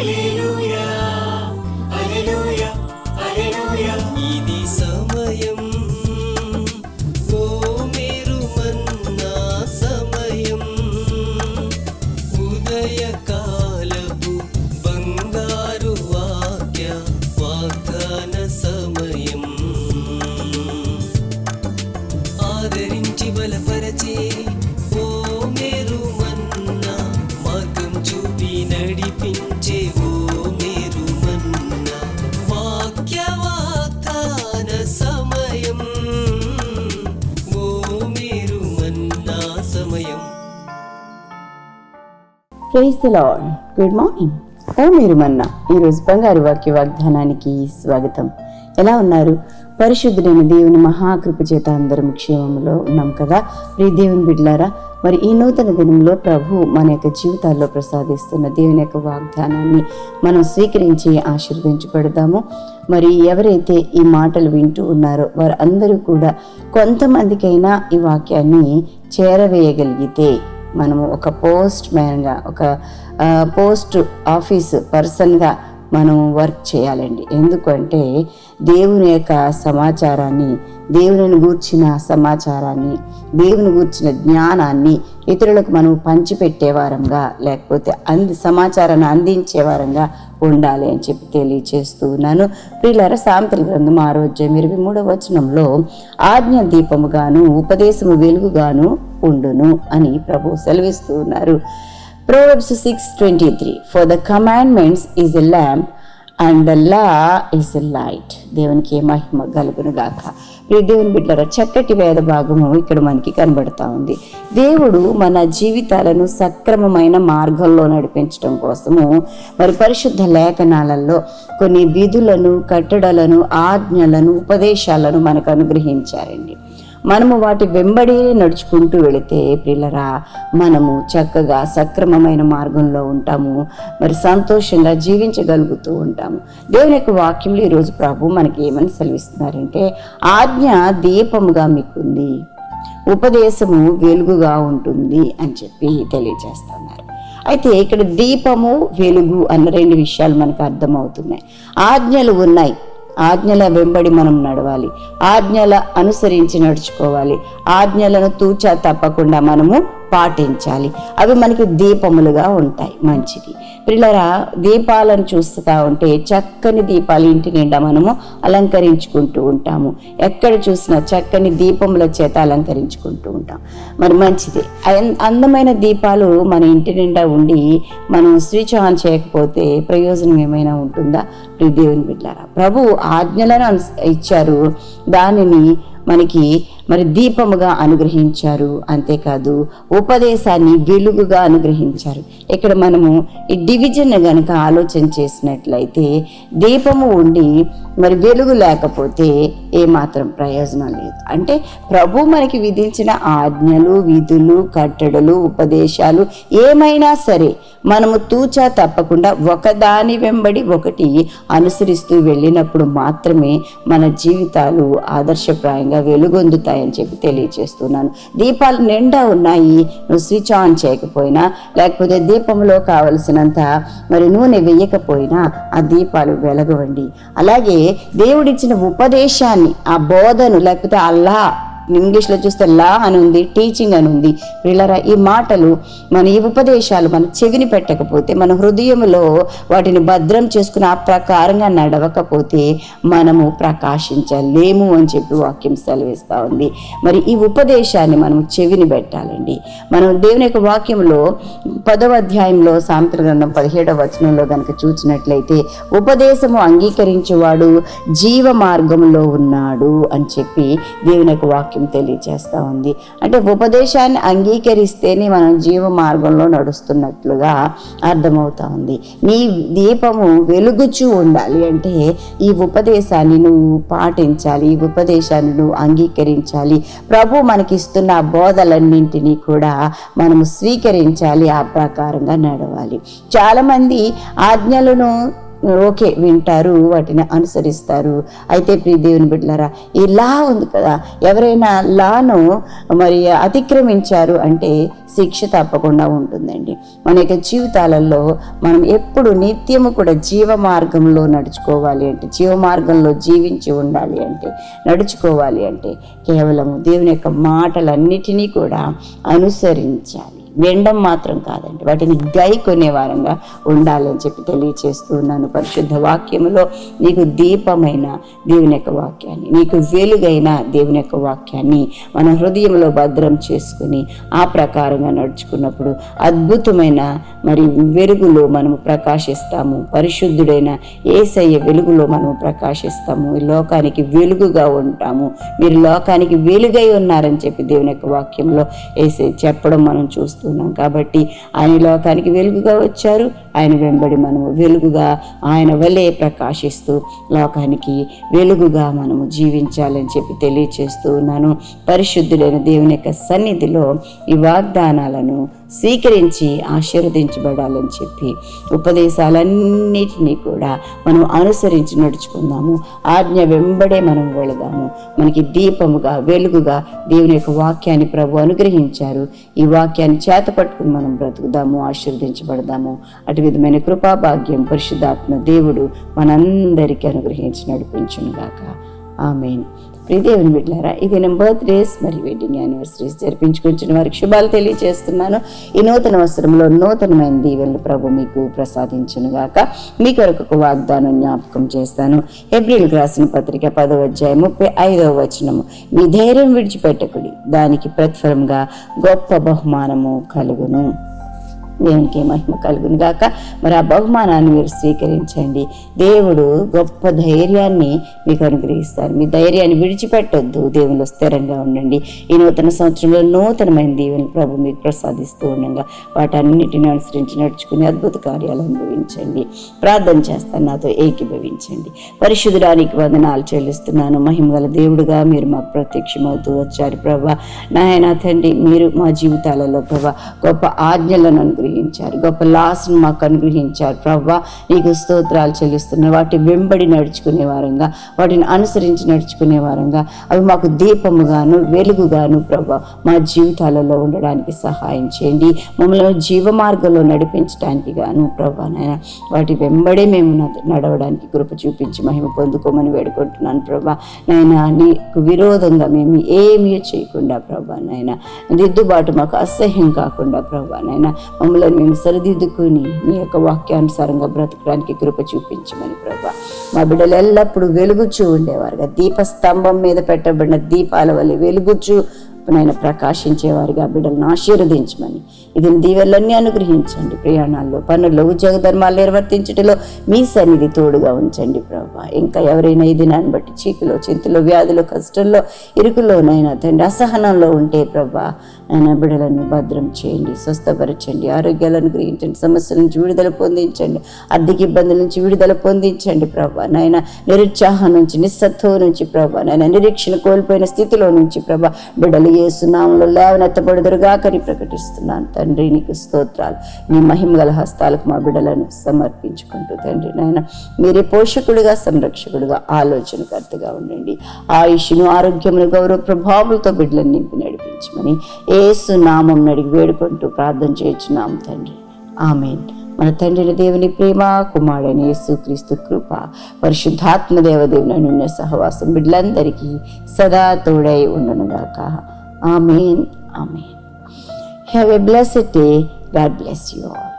ఇది praise good morning. ఓ మీరు మన్నా ఈరోజు బంగారు వాక్య వాగ్దానానికి స్వాగతం. ఎలా ఉన్నారు? పరిశుద్ధుడైన దేవుని మహాకృప చేత అందరం క్షేమంలో ఉన్నాం కదా? ప్రియ దేవుని బిడ్లారా మరి ఈ నూతన దినంలో ప్రభు మన యొక్క జీవితాల్లో ప్రసాదిస్తున్న దేవుని యొక్క వాగ్దానాన్ని మనం స్వీకరించి ఆశీర్వదించబడదాము. మరి ఎవరైతే ఈ మాటలు వింటూ ఉన్నారో వారు అందరూ కూడా కొంతమందికైనా ఈ వాక్యాన్ని చేరవేయగలిగితే మనము ఒక పోస్ట్ మ్యాన్గా ఒక పోస్ట్ ఆఫీస్ పర్సన్గా మనం వర్క్ చేయాలండి. ఎందుకంటే దేవుని యొక్క సమాచారాన్ని దేవుని గూర్చిన సమాచారాన్ని దేవుని గూర్చిన జ్ఞానాన్ని ఇతరులకు మనం పంచిపెట్టే వారంగా లేకపోతే అంది సమాచారాన్ని అందించే వారంగా ఉండాలి అని చెప్పి తెలియచేస్తూ ఉన్నాను. ప్రియులర సాంతల గ్రంథం ఆరోగ్యం ఇరవై మూడవ వచనంలో ఆజ్ఞ దీపముగాను ఉపదేశము వెలుగుగాను ఉండును అని ప్రభు సెలవిస్తూ ఉన్నారు. Proverbs 6:23 For the commandments is a lamp and the law is a light దేవునికి మహిమ కలుగును గాక. ప్రియ దేవుని బిడ్డల చక్కటి వేద భాగము ఇక్కడ మనకి కనబడతా ఉంది. దేవుడు మన జీవితాలను సక్రమమైన మార్గంలో నడిపించడం కోసము మరి పరిశుద్ధ లేఖనాలలో కొన్ని విధులను కట్టడలను ఆజ్ఞలను ఉపదేశాలను మనకు అనుగ్రహించారండి. మనము వాటి వెంబడి నడుచుకుంటూ వెళితే పిల్లరా మనము చక్కగా సక్రమమైన మార్గంలో ఉంటాము. మరి సంతోషంగా జీవించగలుగుతూ ఉంటాము. దేవుని యొక్క వాక్యంలో ఈరోజు ప్రభు మనకి ఏమని సెలవిస్తున్నారంటే ఆజ్ఞ దీపముగా మీకుంది ఉపదేశము వెలుగుగా ఉంటుంది అని చెప్పి తెలియజేస్తున్నారు. అయితే ఇక్కడ దీపము వెలుగు అన్న రెండు విషయాలు మనకు అర్థమవుతున్నాయి. ఆజ్ఞలు ఉన్నాయి. ఆజ్ఞల వెంబడి మనం నడవాలి. ఆజ్ఞల అనుసరించి నడుచుకోవాలి. ఆజ్ఞలను తూచా తప్పకుండా మనము పాటించాలి. అవి మనకి దీపములుగా ఉంటాయి. మంచిది. పిల్లరా దీపాలను చూస్తూ ఉంటే చక్కని దీపాలు ఇంటి నిండా మనము అలంకరించుకుంటూ ఉంటాము. ఎక్కడ చూసినా చక్కని దీపముల చేత అలంకరించుకుంటూ ఉంటాం. మరి మంచిది. అందమైన దీపాలు మన ఇంటి నిండా ఉండి మనం స్విచ్ ఆన్ చేయకపోతే ప్రయోజనం ఏమైనా ఉంటుందా? దేవుని బిడ్డారా ప్రభు ఆజ్ఞలను ఇచ్చారు. దానిని మనకి మరి దీపముగా అనుగ్రహించారు. అంతేకాదు ఉపదేశాన్ని వెలుగుగా అనుగ్రహించారు. ఇక్కడ మనము ఈ డివిజన్ కనుక ఆలోచన చేసినట్లయితే దీపము ఉండి మరి వెలుగు లేకపోతే ఏమాత్రం ప్రయోజనం లేదు. అంటే ప్రభు మనకి విధించిన ఆజ్ఞలు విధులు కట్టడలు ఉపదేశాలు ఏమైనా సరే మనము తూచా తప్పకుండా ఒకదాని వెంబడి ఒకటి అనుసరిస్తూ వెళ్ళినప్పుడు మాత్రమే మన జీవితాలు ఆదర్శప్రాయంగా వెలుగొందుతాయి. ఉన్నాయని చెప్పి తెలియజేస్తున్నాను దీపాలు నిండా ఉన్నాయి. నువ్వు స్విచ్ ఆన్ చేయకపోయినా లేకపోతే దీపంలో కావలసినంత మరి నూనె వేయకపోయినా ఆ దీపాలు వెలగవండి. అలాగే దేవుడిచ్చిన ఉపదేశాన్ని ఆ బోధను లేకపోతే అల్లా ఇంగ్లీష్లో చూస్తే లా అని ఉంది టీచింగ్ అని ఉంది వీళ్ళరా ఈ మాటలు మన ఈ ఉపదేశాలు మన చెవిని పెట్టకపోతే మన హృదయంలో వాటిని భద్రం చేసుకుని ఆ ప్రకారంగా నడవకపోతే మనము ప్రకాశించలేము అని చెప్పి వాక్యం సెలవిస్తూ ఉంది. మరి ఈ ఉపదేశాన్ని మనం చెవిని పెట్టాలండి. మనం దేవుని యొక్క వాక్యంలో పదవ అధ్యాయంలో సాంతర గ్రంథం పదిహేడవ వచనంలో కనుక చూసినట్లయితే ఉపదేశము అంగీకరించేవాడు జీవ మార్గంలో ఉన్నాడు అని చెప్పి దేవుని యొక్క వాక్యం తెలియజేస్తూ ఉంది. అంటే ఉపదేశాన్ని అంగీకరిస్తేనే మనం జీవ మార్గంలో నడుస్తున్నట్లుగా అర్థమవుతా ఉంది. నీ దీపము వెలుగుచూ ఉండాలి అంటే ఈ ఉపదేశాన్ని నువ్వు పాటించాలి ఈ ఉపదేశాన్ని నువ్వు అంగీకరించాలి. ప్రభు మనకిస్తున్న బోధలన్నింటినీ కూడా మనము స్వీకరించాలి ఆ ప్రకారంగా నడవాలి. చాలామంది ఆజ్ఞలను ఓకే వింటారు వాటిని అనుసరిస్తారు. అయితే ప్రియ దేవుని బిడ్డలారా ఈ లా ఉంది కదా ఎవరైనా లాను మరి అతిక్రమించారు అంటే శిక్ష తప్పకుండా ఉంటుందండి. మన యొక్క జీవితాలలో మనం ఎప్పుడు నిత్యము కూడా జీవ మార్గంలో నడుచుకోవాలి అంటే జీవ మార్గంలో జీవించి ఉండాలి అంటే నడుచుకోవాలి అంటే కేవలం దేవుని యొక్క మాటలన్నిటినీ కూడా అనుసరించాలి. వినడం మాత్రం కాదండి. వాటిని గై కొనేవారంగా ఉండాలని చెప్పి తెలియచేస్తూ ఉన్నాను పరిశుద్ధ వాక్యములో. నీకు దీపమైన దేవుని యొక్క వాక్యాన్ని నీకు వెలుగైన దేవుని యొక్క వాక్యాన్ని మన హృదయంలో భద్రం చేసుకుని ఆ ప్రకారంగా నడుచుకున్నప్పుడు అద్భుతమైన మరి వెలుగులో మనము ప్రకాశిస్తాము. పరిశుద్ధుడైన ఏసయ్య వెలుగులో మనము ప్రకాశిస్తాము. లోకానికి వెలుగుగా ఉంటాము. మీరు లోకానికి వెలుగై ఉన్నారని చెప్పి దేవుని యొక్క వాక్యంలో ఏసై చెప్పడం మనం చూస్తున్నాం కాబట్టి ఆయన లోకానికి వెలుగుగా వచ్చారు. ఆయన వెంబడి మనము వెలుగుగా ఆయన వలె ప్రకాశిస్తూ లోకానికి వెలుగుగా మనము జీవించాలని చెప్పి తెలియచేస్తూ ఉన్నాను. పరిశుద్ధులైన దేవుని యొక్క సన్నిధిలో ఈ వాగ్దానాలను స్వీకరించి ఆశీర్వదించబడాలని చెప్పి ఉపదేశాలన్నిటినీ కూడా మనం అనుసరించి నడుచుకుందాము. ఆజ్ఞ వెంబడే మనం వెళదాము. మనకి దీపముగా వెలుగుగా దేవుని యొక్క వాక్యాన్ని ప్రభు అనుగ్రహించారు. ఈ వాక్యాన్ని చేత పట్టుకుని మనం బ్రతుకుదాము ఆశీర్వదించబడదాము. అటు విధమైన కృపా భాగ్యం పరిశుద్ధాత్మ దేవుడు మనందరికీ అనుగ్రహించి నడిపించునుగాక. ఆమెన్. ప్రియదేవుని బిడ్డారా ఇది నేను బర్త్డేస్ మరియు వెడ్డింగ్ యానివర్సరీస్ జరిపించుకుంటున్న వారికి శుభాలు తెలియజేస్తున్నాను. ఈ నూతన వస్త్రంలో నూతనమైన దీవెనలు ప్రభు మీకు ప్రసాదించను గాక మీ కొరకు ఒక వాగ్దానం జ్ఞాపకం చేస్తాను. ఏప్రిల్ రాసిన పత్రిక పదవ అధ్యాయం ముప్పై ఐదవ వచనము. మీ ధైర్యం విడిచిపెట్టకుడి దానికి ప్రతిఫలంగా గొప్ప బహుమానము కలుగును. దేవునికి మహిమ కలుగును గాక. మరి ఆ బహుమానాన్ని మీరు స్వీకరించండి. దేవుడు గొప్ప ధైర్యాన్ని మీకు అనుగ్రహిస్తారు మీ ధైర్యాన్ని విడిచిపెట్టొద్దు. దేవునిలో స్థిరంగా ఉండండి. ఈ నూతన సంవత్సరంలో నూతనమైన దీవెని ప్రభు మీకు ప్రసాదిస్తూ ఉండగా వాటన్నిటిని అనుసరించి నడుచుకుని అద్భుత కార్యాలు అనుభవించండి. ప్రార్థన చేస్తాను నాతో ఏకీభవించండి. పరిశుద్ధుడానికి వందనాలు చెల్లిస్తున్నాను. మహిమగల దేవుడుగా మీరు మాకు ప్రత్యక్షమవుతూ వచ్చారు ప్రభా. నాయన తండ్రి మీరు మా జీవితాలలో ప్రభా గొప్ప ఆజ్ఞలను అనుగ్రహించారు గొప్ప లాస్ను మాకు అనుగ్రహించారు. ప్రభా నీకు స్తోత్రాలు చెల్లిస్తున్నారు వాటి వెంబడి నడుచుకునే వారంగా వాటిని అనుసరించి నడుచుకునే వారంగా అవి మాకు దీపముగాను వెలుగుగాను ప్రభా మా జీవితాలలో ఉండడానికి సహాయం చేయండి. మమ్మల్ని జీవ మార్గంలో నడిపించడానికి గాను ప్రభా నాయన వాటి వెంబడే మేము నడవడానికి కృప చూపించి మహిమ పొందుకోమని వేడుకుంటున్నాను ప్రభా నాయన నీకు విరోధంగా మేము ఏమీ చేయకుండా ప్రభా నాయన దిద్దుబాటు మాకు అసహ్యం కాకుండా ప్రభా నాయన మమ్మల్ని మేము సరిదిద్దుకుని నీ యొక్క వాక్యానుసారంగా బ్రతకడానికి కృప చూపించమని ప్రభా. మా బిడ్డలు ఎల్లప్పుడూ వెలుగుచూ ఉండేవారుగా. దీపస్తంభం మీద పెట్టబడిన దీపాల వల్ల వెలుగుచూ నాయన ప్రకాశించేవారుగా. బిడ్డలను ఆశీర్వదించమని ఇది దీవెలన్నీ అనుగ్రహించండి. ప్రయాణాల్లో పనుల్లో ఉద్యోగ ధర్మాలు నిర్వర్తించటంలో మీ సన్నిధి తోడుగా ఉంచండి ప్రభా. ఇంకా ఎవరైనా ఈ దినాన్ని బట్టి చీకులో చింతలో వ్యాధులు కష్టంలో ఇరుకులోనైనా తండ్రి అసహనంలో ఉంటే ప్రభా ఆయన బిడలను భద్రం చేయండి స్వస్థపరచండి ఆరోగ్యాలను అనుగ్రహించండి సమస్యల నుంచి విడుదల పొందించండి ఆర్థిక ఇబ్బందుల నుంచి విడుదల పొందించండి ప్రభా. నాయన నిరుత్సాహం నుంచి నిస్సత్వం నుంచి ప్రభా నాయన నిరీక్షణ కోల్పోయిన స్థితిలో నుంచి ప్రభా బిడ్డలు లేవనెత్తబడుదురుగా కని ప్రకటిస్తున్నాను తండ్రి నీకు స్తోత్రాలు. నీ మహిమగల హస్తాలకు మా బిడ్డలను సమర్పించుకుంటూ తండ్రి నాయన మీరే పోషకుడిగా సంరక్షకుడిగా ఆలోచనకర్తగా ఉండండి. ఆయుష్ను ఆరోగ్యమును గౌరవ ప్రభావాలతో బిడ్డలను నింపి నడిపించమని ఏసు నామం అడిగి వేడుకుంటూ ప్రార్థన చేయించున్నాం తండ్రి. ఆమెన్. మన తండ్రిని దేవుని ప్రేమ కుమారుడైన యేసుక్రీస్తు కృప పరిశుద్ధాత్మ దేవదేవుని అనున్న సహవాసం బిడ్డలందరికీ సదా తోడై ఉండనుగాక. Amen. Amen. Have a blessed day. God bless you all.